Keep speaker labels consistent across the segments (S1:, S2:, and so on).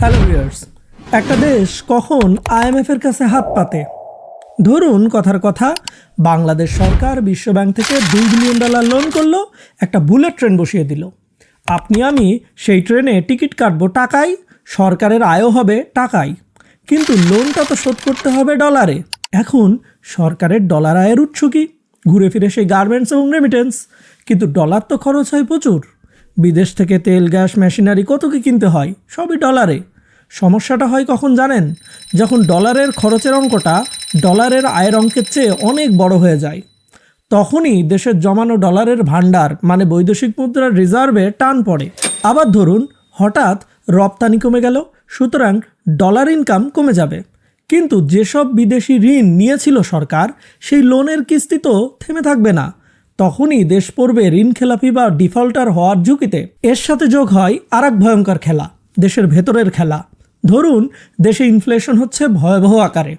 S1: Hello viewers, একটা দেশ কখন আইএমএফ এর কাছে হাত পাতে? ধরুন কথার কথা, বাংলাদেশ সরকার বিশ্বব্যাংক থেকে দুই বিলিয়ন ডলার লোন করল, একটা বুলেট ট্রেন বসিয়ে দিল। আপনি, আমি সেই ট্রেনে টিকিট কাটবো টাকায়, সরকারের আয়ও হবে টাকায়। কিন্তু লোনটা তো শোধ করতে হবে ডলারে। এখন সরকারের ডলার আয়ের উৎস কি? ঘুরে ফিরে সেই গার্মেন্টস এবং রেমিটেন্স কিন্তু ডলার তো খরচ হয় প্রচুর। বিদেশ থেকে তেল, গ্যাস, মেশিনারি কত কি কিনতে হয়? সবই ডলারে। সমস্যাটা হয় কখন জানেন? যখন ডলারের খরচের অঙ্কটা ডলারের আয়ের অঙ্কের চেয়ে অনেক বড় হয়ে যায়। তখনই দেশের জমানো ডলারের ভাণ্ডার মানে বৈদেশিক মুদ্রার রিজার্ভে টান পড়ে। আবার ধরুন, হঠাৎ রপ্তানি কমে গেল, সুতরাং ডলার ইনকাম কমে যাবে। কিন্তু যেসব বিদেশি ঋণ নিয়েছিল সরকার, সেই লোনের কিস্তি তো থেমে থাকবে না। তখনই দেশ পড়বে ঋণ খেলাপি বা ডিফল্টার হওয়ার ঝুঁকিতে। এর সাথে যোগ হয় আর এক ভয়ঙ্কর খেলা, দেশের ভেতরের খেলা। ধরুন, দেশে ইনফ্লেশন হচ্ছে ভয়াবহ আকারে।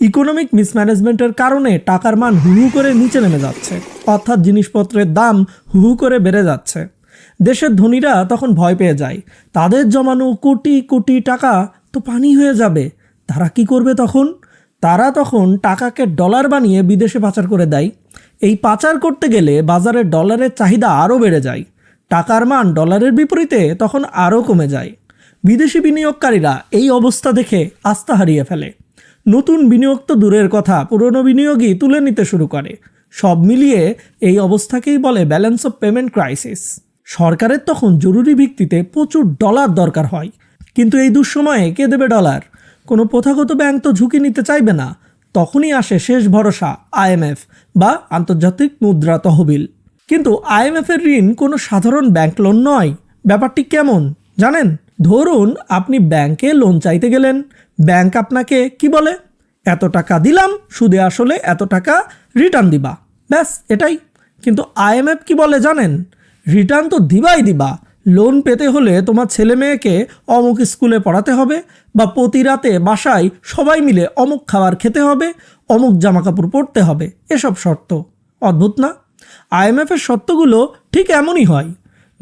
S1: ইকোনমিক মিসম্যানেজমেন্টের কারণে টাকার মান হু হু করে নিচে নেমে যাচ্ছে। অর্থাৎ জিনিসপত্রের দাম হু হু করে বেড়ে যাচ্ছে। দেশের ধনীরা তখন ভয় পেয়ে যায়। তাদের জমানো কোটি কোটি টাকা তো পানি হয়ে যাবে। তারা কি করবে তখন? তারা তখন টাকাকে ডলার বানিয়ে বিদেশে পাচার করে দেয়। এই পাচার করতে গেলে বাজারে ডলারের চাহিদা আরও বেড়ে যায়। টাকার মান ডলারের বিপরীতে তখন আরও কমে যায়। বিদেশি বিনিয়োগকারীরা এই অবস্থা দেখে আস্থা হারিয়ে ফেলে। নতুন বিনিয়োগ তো দূরের কথা, পুরনো বিনিয়োগই তুলে নিতে শুরু করে। সব মিলিয়ে এই অবস্থাকেই বলে ব্যালেন্স অফ পেমেন্ট ক্রাইসিস। সরকারের তখন জরুরি ভিত্তিতে প্রচুর ডলার দরকার হয়। কিন্তু এই দুঃসময়ে কে দেবে ডলার? কোনো প্রথাগত ব্যাংক তো ঝুঁকি নিতে চাইবে না। তখনই আসে শেষ ভরসা আইএমএফ বা আন্তর্জাতিক মুদ্রা তহবিল। কিন্তু আইএমএফের ঋণ কোনো সাধারণ ব্যাংক লোন নয়। ব্যাপারটি কেমন? জানেন? ধরুন আপনি ব্যাংকে লোন চাইতে গেলেন। ব্যাংক আপনাকে কি বলে? এত টাকা দিলাম, সুদে আসলে এত টাকা রিটার্ন দিবা। ব্যাস, এটাই। কিন্তু আইএমএফ কি বলে জানেন? রিটার্ন তো দিবাই দিবা। লোন পেতে হলে তোমার ছেলে মেয়েকে অমুক স্কুলে পড়াতে হবে বা প্রতি রাতে বাসায় সবাই মিলে অমুক খাবার খেতে হবে, অমুক জামাকাপড় পরতে হবে। এসব শর্ত। অদ্ভুত না? আইএমএফের শর্তগুলো ঠিক এমনই হয়।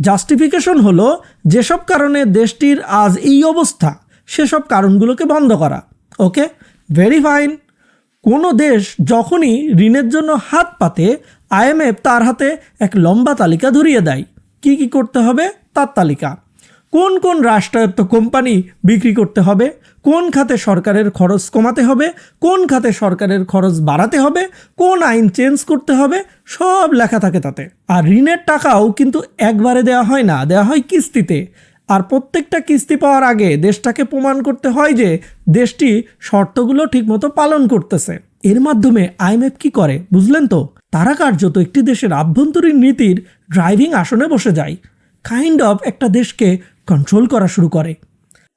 S1: জাস্টিফিকেশন হলো যেসব কারণে দেশটির আজ এই অবস্থা, সেসব কারণগুলোকে বন্ধ করা। ওকে? Very fine. কোনো দেশ যখনই ঋণের জন্য হাত পাতে আইএমএফ তার হাতে এক লম্বা তালিকা ধরিয়ে দেয়। কি কি করতে হবে? তার তালিকা। কোন কোন রাষ্ট্রায়ত্ত কোম্পানি বিক্রি করতে হবে? কোন খাতে সরকারের খরচ কমাতে হবে? কোন খাতে সরকারের খরচ বাড়াতে হবে? কোন আইন চেঞ্জ করতে হবে? সব লেখা থাকে তাতে। আর ঋণের টাকাও কিন্তু একবারে দেওয়া হয় না দেওয়া হয় কিস্তিতে। আর প্রত্যেকটা কিস্তি পাওয়ার আগে দেশটাকে প্রমাণ করতে হয় যে দেশটি শর্তগুলো ঠিকমতো পালন করতেছে। এর মাধ্যমে আইএমএফ কি করে, বুঝলেন তো? তারা কার্যত একটি দেশের আভ্যন্তরীণ নীতির ড্রাইভিং আসনে বসে যায়। কাইন্ড অফ একটা দেশকে কন্ট্রোল করা শুরু করে।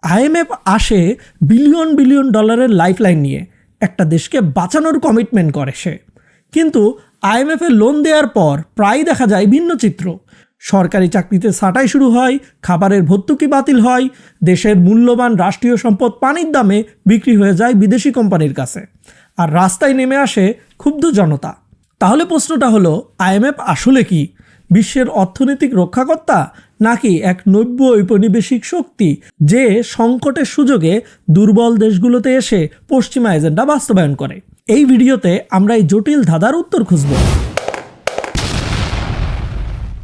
S1: আইএমএফ আসে বিলিয়ন বিলিয়ন ডলারের লাইফলাইন নিয়ে। একটা দেশকে বাঁচানোর কমিটমেন্ট করে সে। কিন্তু আইএমএফে লোন দেওয়ার পর প্রায় দেখা যায় ভিন্ন চিত্র। সরকারি চাকরিতে ছাঁটাই শুরু হয়, খাবারের ভর্তুকি বাতিল হয়, দেশের মূল্যবান রাষ্ট্রীয় সম্পদ পানির দামে বিক্রি হয়ে যায় বিদেশি কোম্পানির কাছে। আর রাস্তায় নেমে আসে ক্ষুব্ধ জনতা। তাহলে প্রশ্নটা হলো আইএমএফ আসলে কি? বিশ্বের অর্থনৈতিক রক্ষাকর্তা নাকি এক নব্য ঔপনিবেশিক শক্তি যে সংকটের সুযোগে দুর্বল দেশগুলোতে এসে পশ্চিমা এজেন্ডা বাস্তবায়ন করে? এই ভিডিওতে আমরা এই জটিল ধাঁধার উত্তর খুঁজব।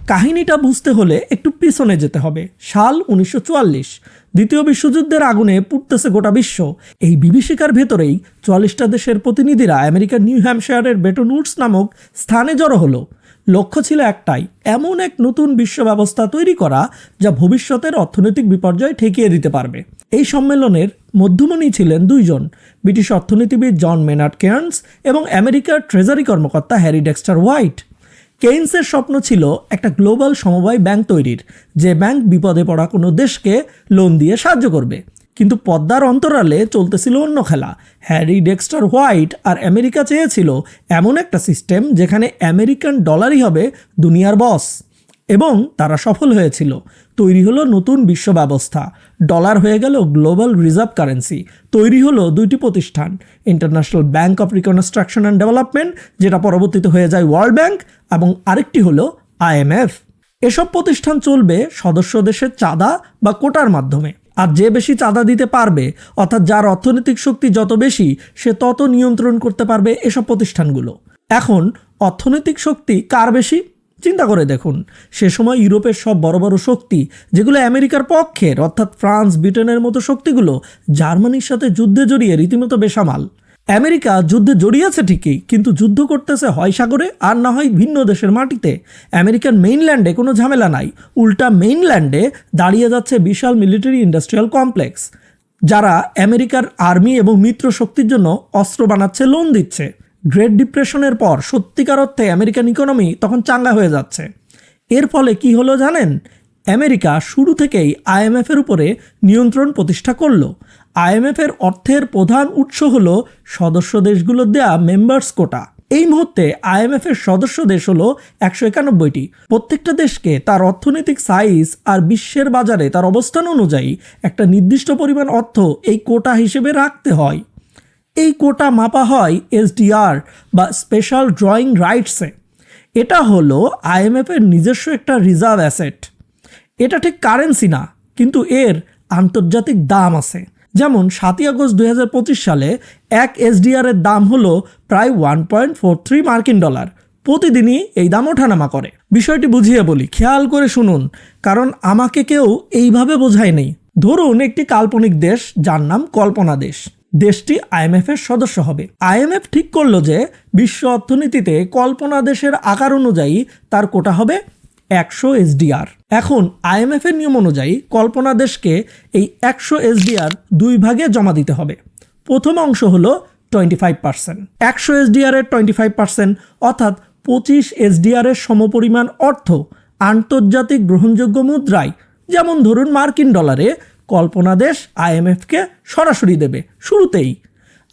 S1: কাহিনীটা বুঝতে হলে একটু পিছনে যেতে হবে। সাল উনিশশো চুয়াল্লিশ, দ্বিতীয় বিশ্বযুদ্ধের আগুনে পুড়তেছে গোটা বিশ্ব। এই বিভীষিকার ভেতরেই চুয়াল্লিশটা দেশের প্রতিনিধিরা আমেরিকার নিউ হ্যাম্পশায়ারের বেটন উডস নামক স্থানে জড়ো হলো। লক্ষ্য ছিল একটাই, এমন এক নতুন বিশ্ব ব্যবস্থা তৈরি করা যা ভবিষ্যতের অর্থনৈতিক বিপর্যয় ঠেকিয়ে দিতে পারবে। এই সম্মেলনের মধ্যমণি ছিলেন দুইজন, ব্রিটিশ অর্থনীতিবিদ জন মেনার্ড কেয়ার্নস এবং আমেরিকার ট্রেজারি কর্মকর্তা হ্যারি ডেক্সটার হোয়াইট। কেইন্সের স্বপ্ন ছিল একটা গ্লোবাল সমবায় ব্যাংক তৈরির, যে ব্যাংক বিপদে পড়া কোনো দেশকে লোন দিয়ে সাহায্য করবে। কিন্তু পদ্মার অন্তরালে চলতেছিল অন্য খেলা। হ্যারি ডেক্সটার হোয়াইট আর আমেরিকা চেয়েছিল এমন একটা সিস্টেম যেখানে আমেরিকান ডলারই হবে দুনিয়ার বস। এবং তারা সফল হয়েছিল। তৈরি হলো নতুন বিশ্ব ব্যবস্থা। ডলার হয়ে গেল গ্লোবাল রিজার্ভ কারেন্সি। তৈরি হলো দুইটি প্রতিষ্ঠান। International Bank of Reconstruction and Development, যেটা পরবর্তীতে হয়ে যায় ওয়ার্ল্ড ব্যাংক, এবং আরেকটি হলো আইএমএফ এসব প্রতিষ্ঠান চলবে সদস্য দেশের চাঁদা বা কোটার মাধ্যমে। আর যে বেশি চাঁদা দিতে পারবে, অর্থাৎ যার অর্থনৈতিক শক্তি যত বেশি, সে তত নিয়ন্ত্রণ করতে পারবে এসব প্রতিষ্ঠানগুলো। এখন, অর্থনৈতিক শক্তি কার বেশি? চিন্তা করে দেখুন। সে সময় ইউরোপের সব বড় বড় শক্তি, যেগুলো আমেরিকার পক্ষের, অর্থাৎ ফ্রান্স, ব্রিটেনের মতো শক্তিগুলো, জার্মানির সাথে যুদ্ধে জড়িয়ে রীতিমতো বেসামাল। আমেরিকা যুদ্ধে জড়িয়েছে ঠিকই, কিন্তু যুদ্ধ করতেছে হয় সাগরে আর না হয় ভিন্ন দেশের মাটিতে। আমেরিকান মেইনল্যান্ডে কোনো ঝামেলা নাই, উল্টা মেইনল্যান্ডে দাঁড়িয়ে যাচ্ছে বিশাল মিলিটারি ইন্ডাস্ট্রিয়াল কমপ্লেক্স, যারা আমেরিকার আর্মি এবং মিত্র শক্তির জন্য অস্ত্র বানাচ্ছে, লোন দিচ্ছে। গ্রেট ডিপ্রেশনের পর সত্যিকার অর্থে আমেরিকান ইকোনমি তখন চাঙ্গা হয়ে যাচ্ছে। এর ফলে কি হলো জানেন? আমেরিকা শুরু থেকেই আইএমএফের উপরে নিয়ন্ত্রণ প্রতিষ্ঠা করল। আইএমএফের অর্থের প্রধান উৎস হলো সদস্য দেশগুলোর দেয়া মেম্বার্স কোটা এই মুহূর্তে আইএমএফ এর সদস্য দেশ হলো একশো একানব্বইটি। প্রত্যেকটা দেশকে তার অর্থনৈতিক সাইজ আর বিশ্বের বাজারে তার অবস্থান অনুযায়ী একটা নির্দিষ্ট পরিমাণ অর্থ এই কোটা হিসেবে রাখতে হয়। এই কোটা মাপা হয় এসডিআর বা স্পেশাল ড্রয়িং রাইটসে এটা হলো আইএমএফের নিজস্ব একটা রিজার্ভ অ্যাসেট এটা ঠিক কারেন্সি না, কিন্তু এর আন্তর্জাতিক দাম আছে। যেমন সাতই আগস্ট দুই হাজার পঁচিশ সালে এক এসডিআর এর দাম হলো প্রায় ওয়ান পয়েন্ট ফোর থ্রি মার্কিন ডলার। প্রতিদিনই এই দাম ওঠানামা করে। বিষয়টি বুঝিয়ে বলি, খেয়াল করে শুনুন, কারণ আমাকে কেউ এইভাবে বোঝায় নেই। ধরুন একটি কাল্পনিক দেশ, যার নাম কল্পনা দেশ। দেশটি আইএমএফ এর সদস্য হবে। আইএমএফ ঠিক করল যে, বিশ্ব অর্থনীতিতে কল্পনা দেশের আকার অনুযায়ী তার কোটা হবে একশো এসডিআর। এখন আইএমএফ এর নিয়ম অনুযায়ী কল্পনা দেশকে এই একশো এসডিআর দুই ভাগে জমা দিতে হবে। প্রথম অংশ হলো টোয়েন্টি ফাইভ পার্সেন্ট। একশো এসডিআর এর টোয়েন্টি ফাইভ পার্সেন্ট অর্থাৎ পঁচিশ এসডিআর এর সমপরিমাণ অর্থ আন্তর্জাতিক গ্রহণযোগ্য মুদ্রায়। যেমন ধরুন মার্কিন ডলারে কল্পনা দেশ আইএমএফকে সরাসরি দেবে, শুরুতেই।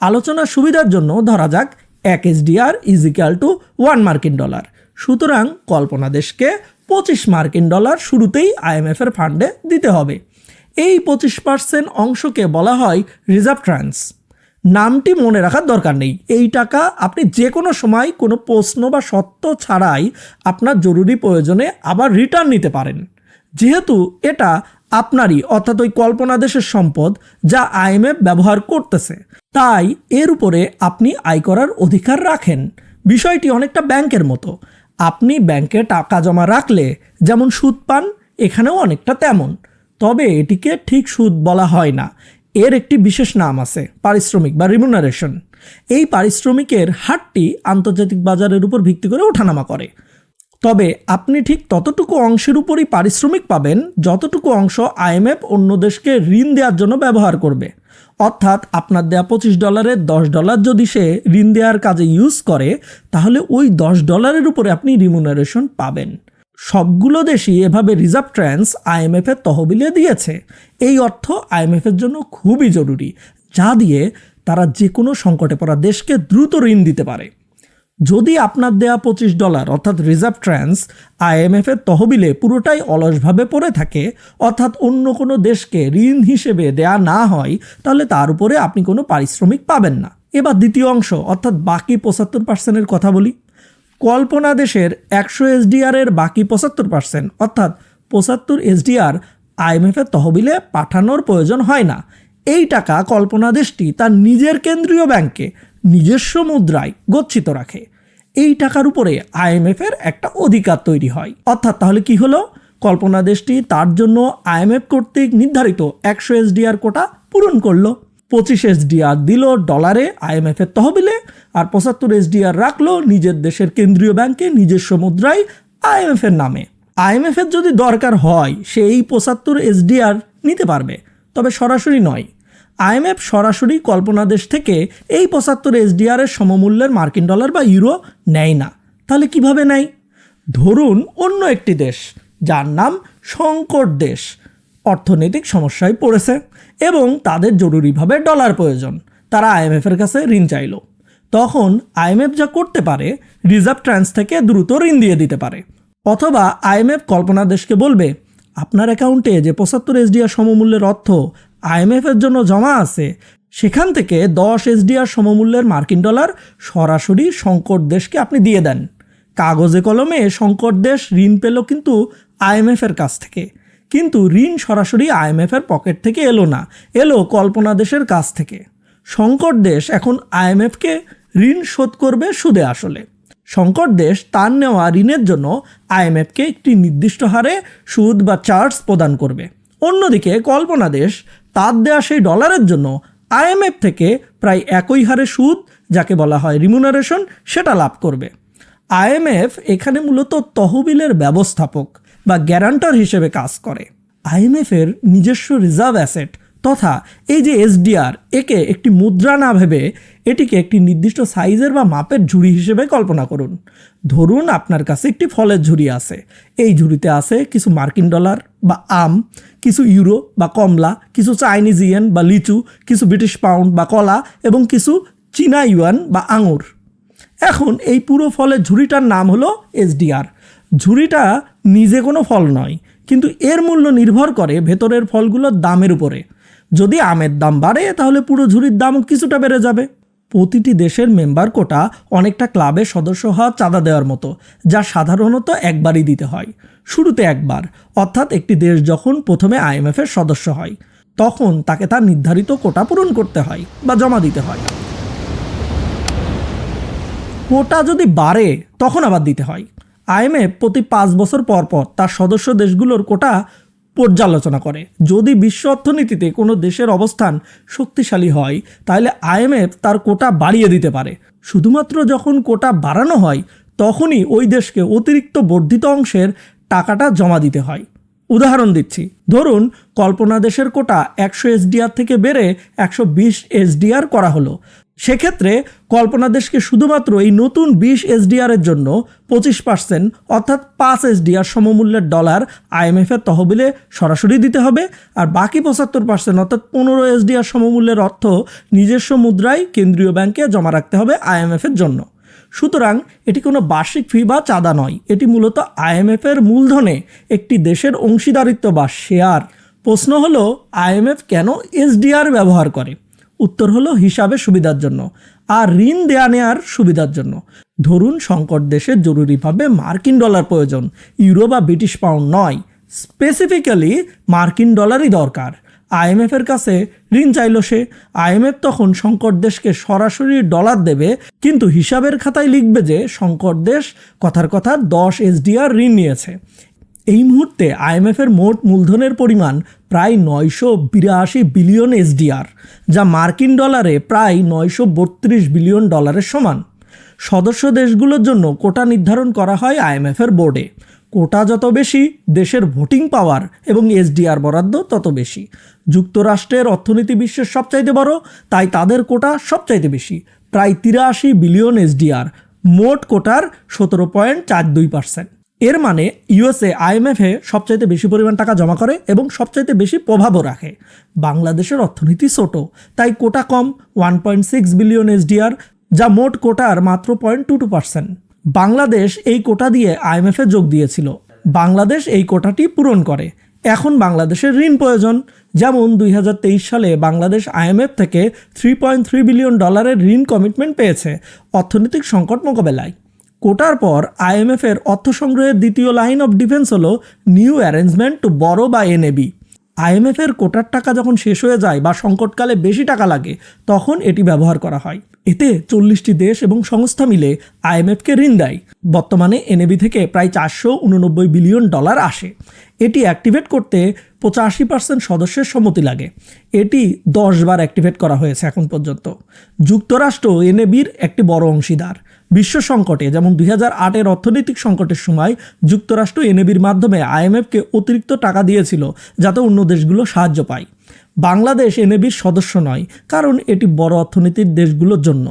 S1: আলোচনার সুবিধার জন্য ধরা যাক এক এসডিআর ইজিক্যাল টু ওয়ান মার্কিন ডলার। সুতরাং কল্পনা দেশকে পঁচিশ মার্কিন ডলার শুরুতেই আইএমএফ এর ফান্ডে দিতে হবে। এই পঁচিশ পার্সেন্ট অংশকে বলা হয় রিজার্ভ ট্রান্স। নামটি মনে রাখার দরকার নেই। এই টাকা আপনি যে কোনো সময় কোনো প্রশ্ন বা সত্য ছাড়াই আপনার জরুরি প্রয়োজনে আবার রিটার্ন নিতে পারেন। যেহেতু এটা আপনারই, অর্থাৎ ওই কল্পনা দেশের সম্পদ যা আইএমএফ ব্যবহার করতেছে। তাই এর উপরে আপনি আয় করার অধিকার রাখেন। বিষয়টি অনেকটা ব্যাংকের মতো। আপনি ব্যাংকে টাকা জমা রাখলে যেমন সুদ পান, এখানেও অনেকটা তেমন। তবে এটিকে ঠিক সুদ বলা হয় না। এর একটি বিশেষ নাম আছে, পারিশ্রমিক বা রিমুনারেশন এই পারিশ্রমিকের হারটি আন্তর্জাতিক বাজারের উপর ভিত্তি করে ওঠানামা করে। তবে আপনি ঠিক ততটুকু অংশের উপরই পারিশ্রমিক পাবেন, যতটুকু অংশ আইএমএফ অন্য দেশকে ঋণ দেওয়ার জন্য ব্যবহার করবে। অর্থাৎ আপনার দেয়া পঁচিশ ডলারের দশ ডলার যদি সে ঋণ দেওয়ার কাজে ইউজ করে, তাহলে ওই দশ ডলারের উপরে আপনি রিমুনারেশন পাবেন। সবগুলো দেশই এভাবে রিজার্ভ ট্রান্স আইএমএফ এর তহবিলে দিয়েছে। এই অর্থ আইএমএফ এর জন্য খুবই জরুরি, যা দিয়ে তারা যে কোনো সংকটে পড়া দেশকে দ্রুত ঋণ দিতে পারে। যদি আপনার দেয়া পঁচিশ ডলার, অর্থাৎ রিজার্ভ ট্রান্স, আইএমএফ এর তহবিলে পুরোটাই অলসভাবে পড়ে থাকে, অর্থাৎ অন্য কোনো দেশকে ঋণ হিসেবে দেয়া না হয়, তাহলে তার উপরে আপনি কোনো পারিশ্রমিক পাবেন না। এবার দ্বিতীয় অংশ, অর্থাৎ বাকি পঁচাত্তর পার্সেন্টের কথা বলি। কল্পনা দেশের একশো এসডিআর এর বাকি পঁচাত্তর পার্সেন্ট অর্থাৎ পঁচাত্তর এসডিআর আইএমএফ এর তহবিলে পাঠানোর প্রয়োজন হয় না। এই টাকা কল্পনা দেশটি তার নিজের কেন্দ্রীয় ব্যাংকে নিজস্ব মুদ্রায় গচ্ছিত রাখে। এই টাকার উপরে আইএমএফ এর একটা অধিকার তৈরি হয়। অর্থাৎ তাহলে কি হলো? কল্পনা দেশটি তার জন্য আইএমএফ কর্তৃক নির্ধারিত একশো এসডিআর কোটা পূরণ করল। পঁচিশ এসডিআর দিল ডলারে আইএমএফ এর তহবিলে আর পঁচাত্তর এসডিআর রাখল নিজের দেশের কেন্দ্রীয় ব্যাংকে নিজস্ব মুদ্রায় আইএমএফ এর নামে। আইএমএফ এর যদি দরকার হয় সে এই পঁচাত্তর এসডিআর নিতে পারবে। তবে সরাসরি নয় আইএমএফ সরাসরি কল্পনা দেশ থেকে এই পঁচাত্তর এসডিআর এর সমমূল্যের মার্কিন ডলার বা ইউরো নেয় না। তাহলে কীভাবে নেয়? ধরুন অন্য একটি দেশ, যার নাম সংকট দেশ, অর্থনৈতিক সমস্যায় পড়েছে এবং তাদের জরুরিভাবে ডলার প্রয়োজন। তারা আইএমএফের কাছে ঋণ চাইল। তখন আইএমএফ যা করতে পারে, রিজার্ভ ট্রান্স থেকে দ্রুত ঋণ দিয়ে দিতে পারে। অথবা আইএমএফ কল্পনা দেশকে বলবে, আপনার অ্যাকাউন্টে যে পঁচাত্তর এসডিআর সমমূল্যের অর্থ আইএমএফ এর জন্য জমা আছে। সেখান থেকে দশ এসডিআর সমমূল্যের মার্কিন ডলার সরাসরি সংকট দেশকে আপনি দিয়ে দেন। কাগজে কলমে সংকট দেশ ঋণ পেল কিন্তু আইএমএফ এর কাছ থেকে। কিন্তু ঋণ সরাসরি আইএমএফের পকেট থেকে এলো না, এলো কল্পনা দেশের কাছ থেকে। সংকট দেশ এখন আইএমএফকে ঋণ শোধ করবে সুদে আসলে। সংকট দেশ তার নেওয়া ঋণের জন্য আইএমএফকে একটি নির্দিষ্ট হারে সুদ বা চার্জ প্রদান করবে। অন্যদিকে কল্পনা দেশ তার দেওয়া সেই ডলারের জন্য আইএমএফ থেকে প্রায় একই হারে সুদ, যাকে বলা হয় রিমুনারেশন, সেটা লাভ করবে। আইএমএফ এখানে মূলত তহবিলের ব্যবস্থাপক বা গ্যারান্টার হিসেবে কাজ করে। আইএমএফের নিজস্ব রিজার্ভ অ্যাসেট তথা এই যে এসডিআর একে একটি মুদ্রা না ভেবে এটিকে একটি নির্দিষ্ট সাইজের বা মাপের ঝুড়ি হিসেবে কল্পনা করুন। ধরুন আপনার কাছে একটি ফলের ঝুড়ি আছে। এই ঝুড়িতে আছে কিছু মার্কিন ডলার বা আম, কিছু ইউরো বা কমলা, কিছু চাইনিজ ইয়েন বা লিচু, কিছু ব্রিটিশ পাউন্ড বা কলা এবং কিছু চীনা ইউয়ান বা আঙুর। এখন এই পুরো ফলের ঝুড়িটার নাম হলো এসডিআর ঝুড়িটা নিজে কোনো ফল নয়, কিন্তু এর মূল্য নির্ভর করে ভেতরের ফলগুলোর দামের উপরে। যদি আমের দাম বাড়ে, তাহলে পুরো ঝুড়ির দামও কিছুটা বেড়ে যাবে। প্রতিটি দেশের মেম্বার কোটা অনেকটা ক্লাবের সদস্য হওয়া চাঁদা দেওয়ার মতো, যা সাধারণত একবারই দিতে হয়। শুরুতে একবার, অর্থাৎ একটি দেশ যখন প্রথমে আইএমএফের সদস্য হয়, তখন তাকে তার নির্ধারিত কোটা পূরণ করতে হয় বা জমা দিতে হয়। কোটা যদি বাড়ে, তখন আবার দিতে হয়। আইএমএফ প্রতি পাঁচ বছর পর পর তার সদস্য দেশগুলোর কোটা পর্যালোচনা করে। যদি বিশ্ব অর্থনীতিতে কোনো দেশের অবস্থান শক্তিশালী হয়, তাহলে আইএমএফ তার কোটা বাড়িয়ে দিতে পারে। শুধুমাত্র যখন কোটা বাড়ানো হয়, তখনই ওই দেশকে অতিরিক্ত বর্ধিত অংশের টাকাটা জমা দিতে হয়। উদাহরণ দিচ্ছি। ধরুন, কল্পনা দেশের কোটা একশো এসডিআর থেকে বেড়ে একশো বিশ এসডিআর করা হলো। সেক্ষেত্রে কল্পনা দেশকে শুধুমাত্র এই নতুন বিশ এসডিআর এর জন্য পঁচিশ পার্সেন্ট অর্থাৎ পাঁচ এসডিআর সমমূল্যের ডলার আইএমএফের তহবিলে সরাসরি দিতে হবে। আর বাকি পঁচাত্তর পার্সেন্ট অর্থাৎ পনেরো এসডিআর সমমূল্যের অর্থ নিজস্ব মুদ্রায় কেন্দ্রীয় ব্যাংকে জমা রাখতে হবে আইএমএফের জন্য। সুতরাং এটি কোনো বার্ষিক ফি বা চাঁদা নয়। এটি মূলত আইএমএফের মূলধনে একটি দেশের অংশীদারিত্ব বা শেয়ার প্রশ্ন হলো আইএমএফ কেন এসডিআর ব্যবহার করে? উত্তর হলো হিসাবে সুবিধার জন্য, আর ঋণ দেয়া নেয়ার সুবিধার জন্য। ধরুন সংকট দেশে জরুরিভাবে মার্কিন ডলার প্রয়োজন, ইউরো বা ব্রিটিশ পাউন্ড নয়, স্পেসিফিক্যালি মার্কিন ডলারই দরকার। আইএমএফের কাছে ঋণ চাইল সে। আইএমএফ তখন সংকট দেশকে সরাসরি ডলার দেবে, কিন্তু হিসাবের খাতায় লিখবে যে সংকট দেশ কথার কথা দশ এসডিআর ঋণ নিয়েছে। এই মুহূর্তে আইএমএফের মোট মূলধনের পরিমাণ প্রায় নয়শো বিরাশি বিলিয়ন এসডিআর, যা মার্কিন ডলারে প্রায় নয়শো বত্রিশ বিলিয়ন ডলারের সমান। সদস্য দেশগুলোর জন্য কোটা নির্ধারণ করা হয় আইএমএফের বোর্ডে। কোটা যত বেশি, দেশের ভোটিং পাওয়ার এবং এসডিআর বরাদ্দ তত বেশি। যুক্তরাষ্ট্রের অর্থনীতি বিশ্বের সবচাইতে বড়, তাই তাদের কোটা সবচাইতে বেশি, প্রায় তিরাশি বিলিয়ন এসডিআর, মোট কোটার সতেরো পয়েন্ট চার দুই পার্সেন্ট। এর মানে ইউএসএ আইএমএফে সবচাইতে বেশি পরিমাণ টাকা জমা করে এবং সবচাইতে বেশি প্রভাবও রাখে। বাংলাদেশের অর্থনীতি ছোট, তাই কোটা কম one point six billion SDR যা মোট কোটার মাত্র point two two percent Bangladesh এই কোটা দিয়ে আইএমএফে যোগ দিয়েছিল। বাংলাদেশ এই কোটাটি পূরণ করে। এখন বাংলাদেশের ঋণ প্রয়োজন। যেমন দুই হাজার তেইশ সালে বাংলাদেশ আইএমএফ থেকে থ্রি পয়েন্ট থ্রি বিলিয়ন ডলারের ঋণ কমিটমেন্ট পেয়েছে, অর্থনৈতিক সংকট মোকাবেলায়। কোটার পর আইএমএফের অর্থ সংগ্রহের দ্বিতীয় লাইন অফ ডিফেন্স হলো নিউ অ্যারেঞ্জমেন্ট টু বড় বা এনএবি। আইএমএফের কোটার টাকা যখন শেষ হয়ে যায় বা সংকটকালে বেশি টাকা লাগে, তখন এটি ব্যবহার করা হয়। এতে চল্লিশটি দেশ এবং সংস্থা মিলে আইএমএফকে ঋণ দেয়। বর্তমানে এনএবি থেকে প্রায় চারশো উননব্বই বিলিয়ন ডলার আসে। এটি অ্যাক্টিভেট করতে পঁচাশি পার্সেন্ট সদস্যের সম্মতি লাগে। এটি দশ বার অ্যাক্টিভেট করা হয়েছে এখন পর্যন্ত। যুক্তরাষ্ট্র এনএবির একটি বড় অংশীদার। বিশ্ব সংকটে যেমন দুই হাজার আটের অর্থনৈতিক সংকটের সময় যুক্তরাষ্ট্র এনএবির মাধ্যমে আইএমএফকে অতিরিক্ত টাকা দিয়েছিল যাতে অন্য দেশগুলো সাহায্য পায়। বাংলাদেশ এনএবির সদস্য নয় কারণ এটি বড় অর্থনীতির দেশগুলোর জন্য।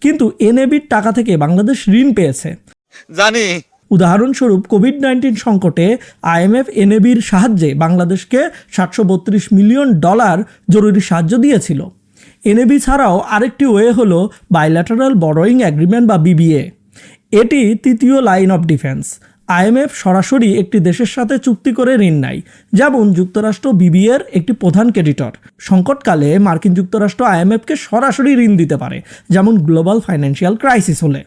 S1: কিন্তু এনএবির টাকা থেকে বাংলাদেশ ঋণ পেয়েছে।
S2: জানি।
S1: উদাহরণস্বরূপ কোভিড নাইন্টিন সংকটে আইএমএফ এনএবির সাহায্যে বাংলাদেশকে সাতশো বত্রিশ মিলিয়ন ডলার জরুরি সাহায্য দিয়েছিল। এনএবি ছাড়াও আরেকটি ওয়ে হল বাইল্যাটারাল বরোয়িং অ্যাগ্রিমেন্ট বা বিবিএ এটি তৃতীয় লাইন অফ ডিফেন্স আইএমএফ সরাসরি একটি দেশের সাথে চুক্তি করে ঋণ নেয় যেমন যুক্তরাষ্ট্র বিবিএর একটি প্রধান ক্রেডিটর সংকটকালে মার্কিন যুক্তরাষ্ট্র আইএমএফকে সরাসরি ঋণ দিতে পারে, যেমন গ্লোবাল ফাইন্যান্সিয়াল ক্রাইসিস হলে।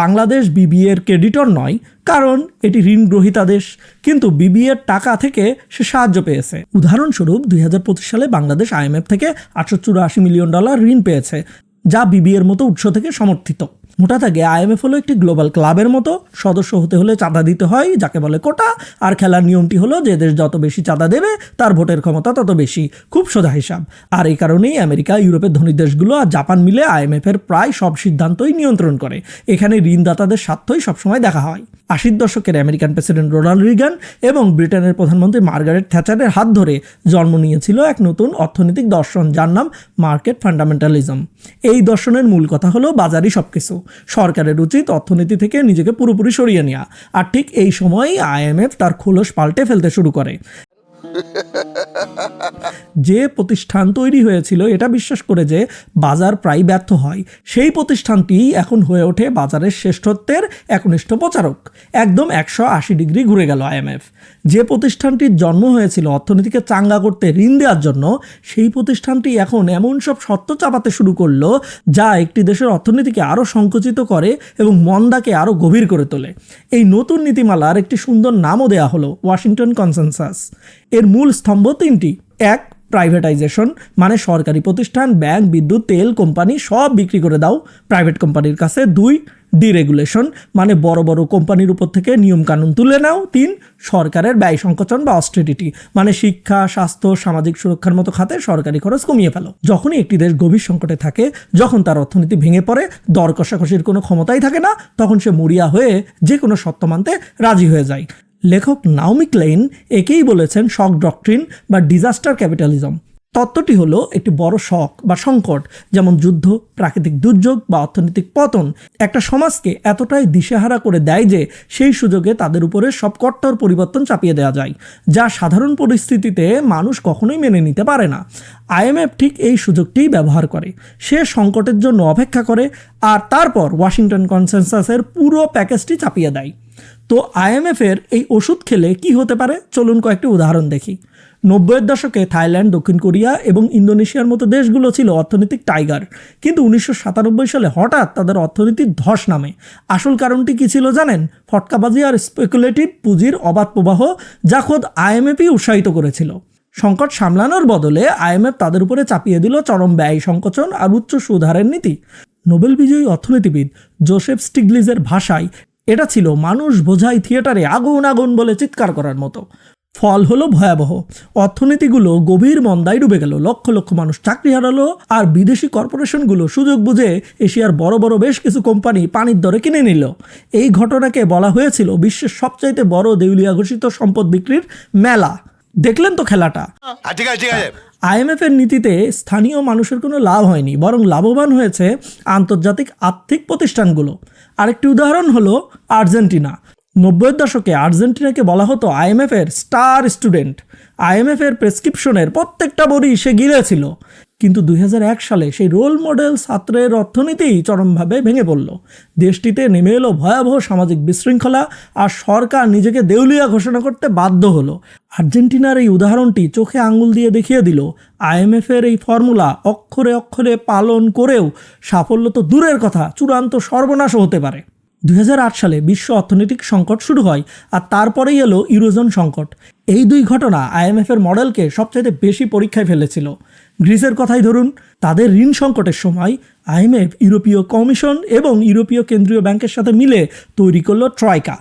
S1: বাংলাদেশ বিবিএর ক্রেডিটর নয়, কারণ এটি ঋণ গ্রহীতা দেশ। কিন্তু বিবিএর টাকা থেকে সে সাহায্য পেয়েছে। উদাহরণস্বরূপ, দুই হাজার পঁচিশ সালে বাংলাদেশ আইএমএফ থেকে আটশো চুরাশি মিলিয়ন ডলার ঋণ পেয়েছে, যা বিবিএর মতো উৎস থেকে সমর্থিত। মোটা থাকে আইএমএফ হলো একটি গ্লোবাল ক্লাবের মতো। সদস্য হতে হলে চাঁদা দিতে হয়, যাকে বলে কোটা। আর খেলার নিয়মটি হলো যে দেশ যত বেশি চাঁদা দেবে, তার ভোটের ক্ষমতা তত বেশি। খুব সোজা হিসাব। আর এই কারণেই আমেরিকা, ইউরোপের ধনী দেশগুলো আর জাপান মিলে আইএমএফ এর প্রায় সব সিদ্ধান্তই নিয়ন্ত্রণ করে। এখানে ঋণদাতাদের স্বার্থই সবসময় দেখা হয়। আশির দশকের আমেরিকান প্রেসিডেন্ট রোনাল্ড রিগান এবং ব্রিটেনের প্রধানমন্ত্রী মার্গারেট থ্যাচারের হাত ধরে জন্ম নিয়েছিল এক নতুন অর্থনৈতিক দর্শন যার নাম মার্কেট ফান্ডামেন্টালিজম। এই দর্শনের মূল কথা হলো বাজারই সবকিছু। সরকারের উচিত অর্থনীতি থেকে নিজেকে পুরোপুরি সরিয়ে নেওয়া আর ঠিক এই সময়ই আইএমএফ তার খোলস পাল্টে ফেলতে শুরু করে। যে প্রতিষ্ঠান তৈরি হয়েছিল, এটা বিশ্বাস করে যে বাজার প্রায় ব্যর্থ হয়। সেই প্রতিষ্ঠানটি এখন হয়ে ওঠে বাজারের শ্রেষ্ঠত্বের একনিষ্ঠ প্রচারক। একদম একশো আশি ডিগ্রি ঘুরে গেল আইএমএফ যে প্রতিষ্ঠানটির জন্ম হয়েছিল অর্থনীতিকে চাঙ্গা করতে ঋণ দেওয়ার জন্য, সেই প্রতিষ্ঠানটি এখন এমন সব শর্ত চাপাতে শুরু করল, যা একটি দেশের অর্থনীতিকে আরও সংকুচিত করে এবং মন্দাকে আরও গভীর করে তোলে। এই নতুন নীতিমালার একটি সুন্দর নামও দেয়া হলো ওয়াশিংটন কনসেনসাস। এর মূল স্তম্ভ তিনটি। এক প্রাইভেটাইজেশন মানে সরকারি প্রতিষ্ঠান ব্যাংক বিদ্যুৎ, তেল কোম্পানি সব বিক্রি করে দাও। প্রাইভেট কোম্পানির কাছে। দুই ডিরেগুলেশন মানে বড় বড় কোম্পানির উপর থেকে নিয়মকানুন তুলে নাও। তিন, সরকারের ব্যয় সংকোচন বা অস্ট্রেডিটি মানে শিক্ষা, স্বাস্থ্য, সামাজিক সুরক্ষার মতো খাতে সরকারি খরচ কমিয়ে ফেলো। যখনই একটি দেশ গভীর সংকটে থাকে, যখন তার অর্থনীতি ভেঙে পড়ে, দর কষাকষির কোনো ক্ষমতাই থাকে না, তখন সে মরিয়া হয়ে যে কোনো সত্য মানতে রাজি হয়ে যায়। লেখক নাওমি ক্লেইন একেই বলেছেন শক ডক্ট্রিন বা ডিজাস্টার ক্যাপিটালিজম। তত্ত্বটি হলো একটি বড় শক বা সংকট, যেমন যুদ্ধ, প্রাকৃতিক দুর্যোগ বা অর্থনৈতিক পতন। একটা সমাজকে এতটাই দিশেহারা করে দেয় যে সেই সুযোগে তাদের উপরে সব কট্টর পরিবর্তন চাপিয়ে দেওয়া যায়, যা সাধারণ পরিস্থিতিতে মানুষ কখনোই মেনে নিতে পারে না। আইএমএফ ঠিক এই সুযোগটিই ব্যবহার করে। সে সংকটের জন্য অপেক্ষা করে, আর তারপর ওয়াশিংটন কনসেনসাসের পুরো প্যাকেজটি চাপিয়ে দেয়। তো আইএমএফের এই ওষুধ খেলে কি হতে পারে? চলুন কয়েকটি উদাহরণ দেখি। নব্বইয়ের দশকে থাইল্যান্ড, দক্ষিণ কোরিয়া এবং ইন্দোনেশিয়ার মতো দেশগুলো ছিল অর্থনৈতিক টাইগার। কিন্তু উনিশশো সাতানব্বই সালে হঠাৎ তাদের অর্থনীতির ধস নামে। আসল কারণটি কি ছিল জানেন? ফটকাবাজি আর স্পেকুলেটিভ পুঁজির অবাধ প্রবাহ যা খোদ আইএমএফই উৎসাহিত করেছিল। সংকট সামলানোর বদলে আইএমএফ তাদের উপরে চাপিয়ে দিল চরম ব্যয় সংকোচন আর উচ্চ সুধারের নীতি। নোবেল বিজয়ী অর্থনীতিবিদ জোসেফ স্টিগলিজের ভাষায় এটা ছিল মানুষ বোঝাই থিয়েটারে আগুন আগুন বলে চিৎকার করার মতো। ফল হলো ভয়াবহ। অর্থনীতিগুলো গভীর মন্দায় ডুবে গেল। লক্ষ লক্ষ মানুষ চাকরি হারালো আর বিদেশি কর্পোরেশনগুলো সুযোগ বুঝে এশিয়ার বড় বড় বেশ কিছু কোম্পানি পানির দরে কিনে নিল। এই ঘটনাকে বলা হয়েছিল বিশ্বের সবচাইতে বড় দেউলিয়া ঘোষিত সম্পদ বিক্রির মেলা। দেখলেন তো খেলাটা?
S2: হ্যাঁ ঠিক আছে ঠিক আছে।
S1: আইএমএফ এর নীতিতে স্থানীয় মানুষের কোনো লাভ হয়নি বরং লাভবান হয়েছে আন্তর্জাতিক আর্থিক প্রতিষ্ঠানগুলো। আরেকটি উদাহরণ হলো আর্জেন্টিনা। নব্বইয়ের দশকে আর্জেন্টিনাকে বলা হতো আইএমএফের স্টার স্টুডেন্ট। আইএমএফের প্রেসক্রিপশনের প্রত্যেকটা বড়ি সে গিলেছিল। কিন্তু দুই হাজার এক সালে সেই রোল মডেল ছাত্রের অর্থনীতিই চরমভাবে ভেঙে পড়ল। দেশটিতে নেমে এলো ভয়াবহ সামাজিক বিশৃঙ্খলা আর সরকার নিজেকে দেউলিয়া ঘোষণা করতে বাধ্য হলো। আর্জেন্টিনার এই উদাহরণটি চোখে আঙুল দিয়ে দেখিয়ে দিল আইএমএফের এই ফর্মুলা অক্ষরে অক্ষরে পালন করেও সাফল্য তো দূরের কথা, চূড়ান্ত সর্বনাশও হতে পারে। দুই হাজার আট সালে বিশ্ব অর্থনৈতিক সংকট শুরু হয় আর তারপরেই এলো ইউরোজোন সংকট। এই দুই ঘটনা আইএমএফের মডেলকে সবচাইতে বেশি পরীক্ষায় ফেলেছিল। গ্রিসের কথাই ধরুন, তাদের ঋণ সংকটের সময় আইএমএফ, ইউরোপীয় কমিশন এবং ইউরোপীয় কেন্দ্রীয় ব্যাংকের সাথে মিলে তৈরি করল ট্রয়কা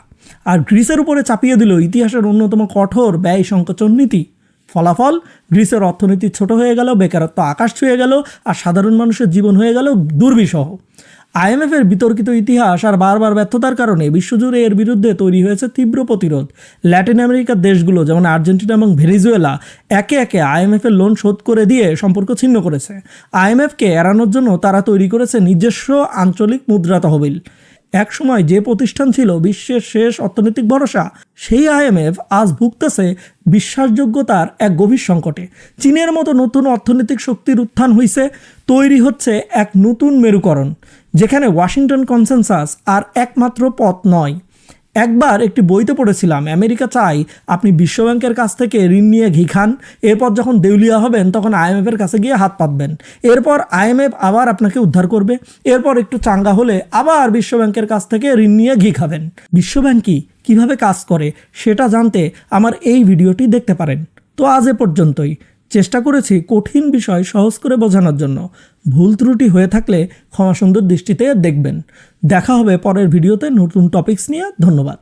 S1: আর গ্রিসের উপরে চাপিয়ে দিল ইতিহাসের অন্যতম কঠোর ব্যয় সংকোচন নীতি। ফলাফল, গ্রিসের অর্থনীতি ছোট হয়ে গেল, বেকারত্ব আকাশ ছুঁয়ে গেল, আর সাধারণ মানুষের জীবন হয়ে গেল দুর্বিষহ। আইএমএফ এর বিতর্কিত ইতিহাস আর বারবার ব্যর্থতার কারণে বিশ্বজুড়ে এর বিরুদ্ধে তৈরি হয়েছে তীব্র প্রতিরোধ। ল্যাটিন আমেরিকার দেশগুলো, যেমন আর্জেন্টিনা এবং ভেনিজুয়েলা, একে একে আইএমএফ এর লোন শোধ করে দিয়ে সম্পর্ক ছিন্ন করেছে। আইএমএফকে এড়ানোর জন্য তারা তৈরি করেছে নিজস্ব আঞ্চলিক মুদ্রা তহবিল। একসময় যে প্রতিষ্ঠান ছিল বিশ্বের শেষ অর্থনৈতিক ভরসা, সেই আইএমএফ আজ ভুগতেছে বিশ্বাসযোগ্যতার এক গভীর সংকটে। চীনের মতো নতুন অর্থনৈতিক শক্তির উত্থান হইছে, তৈরি হচ্ছে এক নতুন মেরুকরণ। যেখানে ওয়াশিংটন কনসেনসাস আর একমাত্র পথ নয়। একবার একটি বইতে পড়েছিলাম, আমেরিকা চাই, আপনি বিশ্বব্যাংকের কাছ থেকে ঋণ নিয়ে ঘি খান। এরপর যখন দেউলিয়া হবেন, তখন আইএমএফের কাছে গিয়ে হাত পাতবেন। এরপর আইএমএফ আবার আপনাকে উদ্ধার করবে। এরপর একটু চাঙ্গা হলে আবার বিশ্বব্যাংকের কাছ থেকে ঋণ নিয়ে ঘি খাবেন। বিশ্বব্যাংক কি? কীভাবে কাজ করে? সেটা জানতে আমার এই ভিডিওটি দেখতে পারেন। তো আজ এ পর্যন্তই। চেষ্টা করেছি কঠিন বিষয় সহজ করে বোঝানোর জন্য। ভুল ত্রুটি হয়ে থাকলে ক্ষমাসুন্দর দৃষ্টিতে দেখবেন। দেখা হবে পরের ভিডিওতে নতুন টপিকস নিয়ে। ধন্যবাদ।